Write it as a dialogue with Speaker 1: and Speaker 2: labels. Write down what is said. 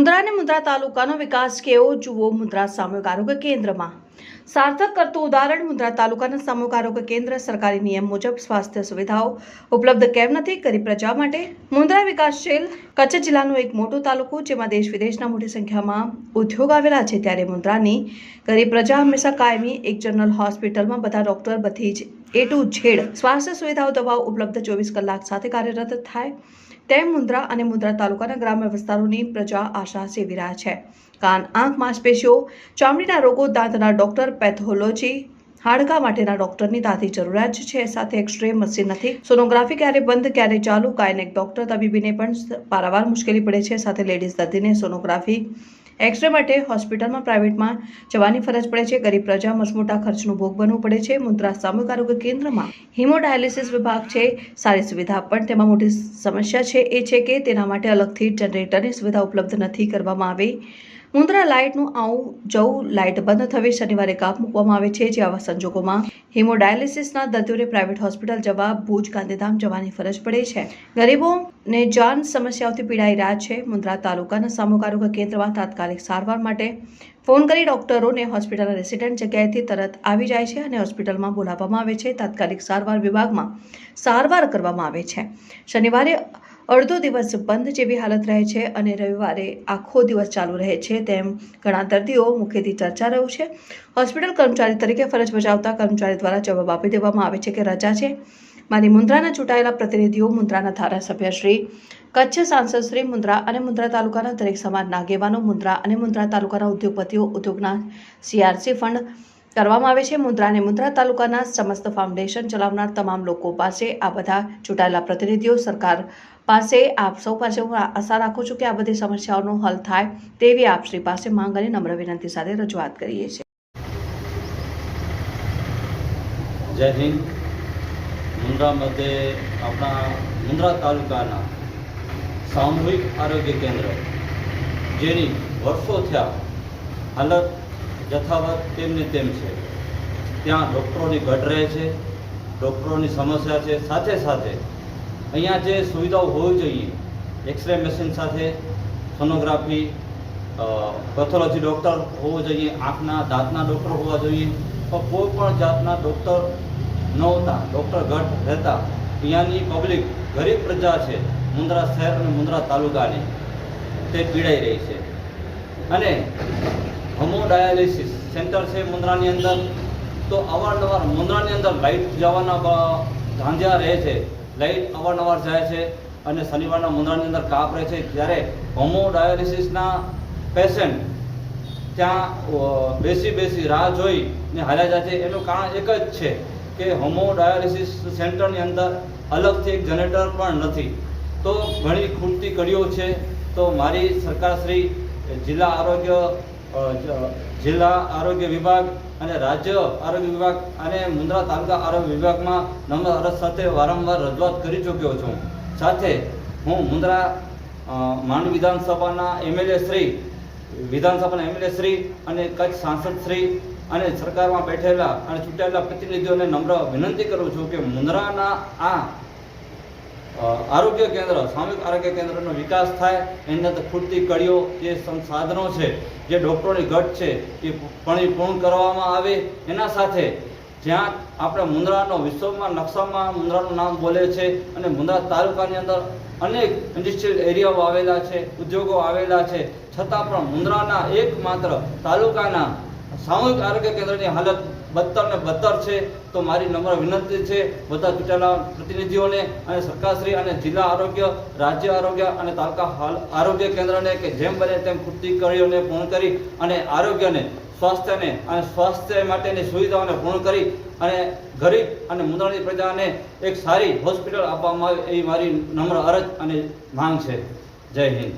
Speaker 1: મુન્દ્રા અને મુન્દ્રા તાલુકાનો વિકાસ કેવો જુઓ? મુન્દ્રા સામૂહિક આરોગ્ય કેન્દ્રમાં. સાર્થક કરતું ઉદાહરણ મુન્દ્રા તાલુકાના સામૂહિક આરોગ્ય કેન્દ્ર સરકારી નિયમ મુજબ સ્વાસ્થ્ય સુવિધાઓ ઉપલબ્ધ કેમ નથી કરી પ્રજા માટે? મુન્દ્રા વિકાસશીલ કચ્છ જિલ્લાનો એક મોટો તાલુકો જેમાં દેશ વિદેશના મોટી સંખ્યામાં ઉદ્યોગ આવેલા છે ત્યારે મુન્દ્રાની ગરીબ પ્રજા હંમેશા કાયમી એક જનરલ હોસ્પિટલમાં બધા ડોક્ટર બધી જ એ ટુ ઝેડ સ્વાસ્થ્ય સુવિધાઓ દવાઓ ઉપલબ્ધ ચોવીસ કલાક સાથે કાર્યરત થાય. તેમ મુન્દ્રા અને મુન્દ્રા તાલુકાના ગ્રામ્ય વિસ્તારોની પ્રજા આશા સેવી રહ્યા છે. કાન, આંખ, માંસપેશીઓ, ચામડીના રોગો, દાંતના ડોક્ટર, પેથોલોજી, હાડકા માટેના ડોક્ટરની તાતી જરૂરિયાત છે. સાથે એક્સરે મશીન નથી. સોનોગ્રાફી ક્યારે બંધ, ક્યારે ચાલુ? કાયનેક ડોક્ટર તબીબીને પણ પારાવાર મુશ્કેલી પડે છે. સાથે લેડીઝ દર્દીને સોનોગ્રાફી એક્સરે માટે હોસ્પિટલમાં, પ્રાઇવેટમાં જવાની ફરજ પડે છે. ગરીબ પ્રજા, મસમોટા ખર્ચનો ભોગ બનવું પડે છે. મુન્દ્રા સામૂહિક આરોગ્ય કેન્દ્રમાં હિમોડાયાલિસિસ વિભાગ છે. સારી સુવિધા પણ તેમાં મોટી સમસ્યા છે. એ છે કે તેના માટે અલગથી જનરેટરની સુવિધા ઉપલબ્ધ નથી કરવામાં આવી. મુન્દ્રા લાઇટનું આવું જવું લાઇટ બંધ થવી શનિવારે કાપ મૂકવામાં આવે છે, જે આવા સંજોગોમાં હિમોડાયાલિસિસના દર્દીઓને પ્રાઇવેટ હોસ્પિટલ જવા ભુજ, ગાંધીધામ જવાની ફરજ પડે છે. ગરીબોને જાન સમસ્યાઓથી પીડાઈ રહ્યા છે. મુન્દ્રા તાલુકાના સામૂહિક આરોગ્ય કેન્દ્રમાં તાત્કાલિક સારવાર માટે ફોન કરી ડોક્ટરોને હોસ્પિટલના રેસિડેન્ટ જગ્યાએથી તરત આવી જાય છે અને હોસ્પિટલમાં બોલાવવામાં આવે છે. તાત્કાલિક સારવાર વિભાગમાં સારવાર કરવામાં આવે છે. શનિવારે અડધો દિવસ બંધ જેવી હાલત રહે છે અને રવિવારે આખો દિવસ ચાલુ રહે છે તેમ ઘણા દર્દીઓ મુખ્યથી ચર્ચા રહ્યું છે. હોસ્પિટલ કર્મચારી તરીકે ફરજ બજાવતા કર્મચારી દ્વારા જવાબ આપી દેવામાં આવે છે કે રજા છે. મારી મુન્દ્રાના ચૂંટાયેલા પ્રતિનિધિઓ મુન્દ્રાના ધારાસભ્ય શ્રી, કચ્છ સાંસદ શ્રી મુન્દ્રા અને મુન્દ્રા તાલુકાના દરેક સમાજના આગેવાનો મુન્દ્રા અને મુન્દ્રા તાલુકાના ઉદ્યોગપતિઓ, ઉદ્યોગના સીઆરસી ફંડ કરવામાં આવે છે. મુદ્રાને અને મુન્દ્રા તાલુકાના સમસ્ત ફાઉન્ડેશન ચલાવનાર તમામ લોકો પાસે આ બધા ચૂંટાયેલા પ્રતિનિધિઓ સરકાર પાસે આપ સૌ પાસે હું આશા રાખું છું કે આ બધી સમસ્યાઓનો હલ થાય તેવી આપ શ્રી પાસે માંગ અને નમ્ર વિનંતી સાથે રજૂઆત કરીએ છીએ.
Speaker 2: જય હિન્દ. મુન્દ્રા મધ્યે આપણા મુન્દ્રા તાલુકાના સામૂહિક આરોગ્ય કેન્દ્ર જેની વર્ષો થયા હાલત યથાવત તેમની તેમ છે. ત્યાં ડૉક્ટરોની ઘટ રહે છે, ડૉક્ટરોની સમસ્યા છે. સાથે સાથે અહીંયા જે સુવિધાઓ હોવી જોઈએ, એક્સરે મશીન સાથે, સોનોગ્રાફી પેથોલોજી ડૉક્ટર હોવો જોઈએ, આંખના, દાંતના ડૉક્ટર હોવા જોઈએ. પણ કોઈ પણ જાતના ડૉક્ટર ન હોતા, ડૉક્ટર ઘટ રહેતા, અહીંયાની પબ્લિક ગરીબ પ્રજા છે, મુન્દ્રા શહેર અને મુન્દ્રા તાલુકાની. તે પીડાઈ રહી છે. અને હોમોડાયાલિસિસ સેન્ટર છે મુન્દ્રાની અંદર. તો અવારનવાર મુન્દ્રાની અંદર લાઇટ જવાના ધાંધ્યા રહે છે. લાઇટ અવારનવાર જાય છે અને શનિવારના મુન્દ્રાની અંદર કાપ રહે છે. જ્યારે હોમોડાયાલિસિસના પેશન્ટ ત્યાં બેસી બેસી રાહ જોઈ ને હાલ્યા જાય છે. એનું કારણ એક જ છે કે હોમોડાયાલિસિસ સેન્ટરની અંદર અલગથી એક જનરેટર પણ નથી. તો ઘણી ખૂટતી કડીઓ છે. તો મારી સરકારશ્રી, જિલ્લા આરોગ્ય જિલ્લા આરોગ્ય વિભાગ અને રાજ્ય આરોગ્ય વિભાગ અને મુન્દ્રા તાલુકા આરોગ્ય વિભાગમાં નમ્ર અરજ સાથે વારંવાર રજૂઆત કરી ચૂક્યો છું. સાથે હું મુન્દ્રા માંડ વિધાનસભાના એમએલએ શ્રી, વિધાનસભાના એમએલએ શ્રી અને કચ્છ સાંસદ શ્રી અને સરકારમાં બેઠેલા અને ચૂંટાયેલા પ્રતિનિધિઓને નમ્ર વિનંતી કરું છું કે મુન્દ્રાના આ આરોગ્ય કેન્દ્ર, સામૂહિક આરોગ્ય કેન્દ્રનો વિકાસ થાય, એની અંદર ખૂટતી કડીઓ જે સંસાધનો છે, જે ડૉક્ટરોની ઘટ છે, એ પણ પૂર્ણ કરવામાં આવે. એના સાથે જ્યાં આપણે મુંદ્રાનો વિશ્વમાં નકશામાં મુંદ્રાનું નામ બોલે છે અને મુંદ્રા તાલુકાની અંદર અનેક ઇન્ડસ્ટ્રીયલ એરિયાઓ આવેલા છે, ઉદ્યોગો આવેલા છે. છતાં પણ મુંદ્રાના એકમાત્ર તાલુકાના સામૂહિક આરોગ્ય કેન્દ્રની હાલત બદતર ને બદતર છે, તો મારી નમ્ર વિનંતી છે બધા ચૂંટાયેલા પ્રતિનિધિઓને અને સરકારશ્રી અને જિલ્લા આરોગ્ય, રાજ્ય આરોગ્ય અને તાલુકા હાલ આરોગ્ય કેન્દ્રને કે જેમ બને તેમ પૂરતી કરીઓને પૂર્ણ કરી અને આરોગ્યને, સ્વાસ્થ્યને અને સ્વાસ્થ્ય માટેની સુવિધાઓને પૂર્ણ કરી અને ગરીબ અને મુંદ્રાની પ્રજાને એક સારી હોસ્પિટલ આપવામાં આવે એવી મારી નમ્ર અરજ અને માંગ છે. જય હિન્દ.